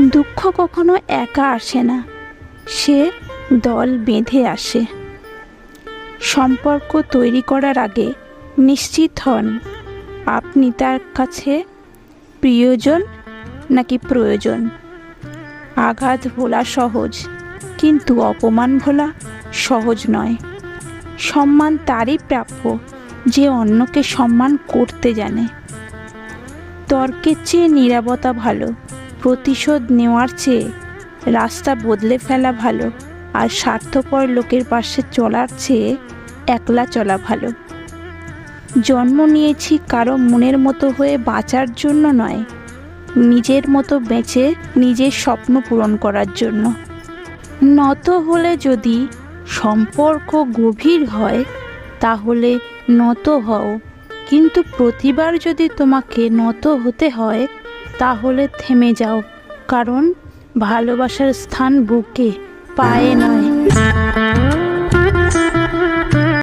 দুঃখ কখনো একা আসে না। সে দল বেঁধে আসে। সম্পর্ক তৈরি করার আগে নিশ্চিত হন, আপনি তার কাছে প্রিয়জন নাকি প্রয়োজন? আঘাত ভোলা সহজ, কিন্তু অপমান ভোলা সহজ নয়। সম্মান তারই প্রাপ্য যে অন্যকে সম্মান করতে জানে। তর্কের চেয়ে নিরাপত্তা ভালো। প্রতিশোধ নেওয়ার চেয়ে রাস্তা বদলে ফেলা ভালো আর স্বার্থপর লোকের পাশে চলার চেয়ে একলা চলা ভালো। জন্ম নিয়েছি কারও মনের মতো হয়ে বাঁচার জন্য নয়, নিজের মতো বেঁচে নিজের স্বপ্ন পূরণ করার জন্য। নত হলে যদি সম্পর্ক গভীর হয়, তাহলে নত হও, কিন্তু প্রতিবার যদি তোমাকে নত হতে হয় তাহলে থেমে যাও কারণ ভালোবাসার স্থান বুকে পায়ে নয়।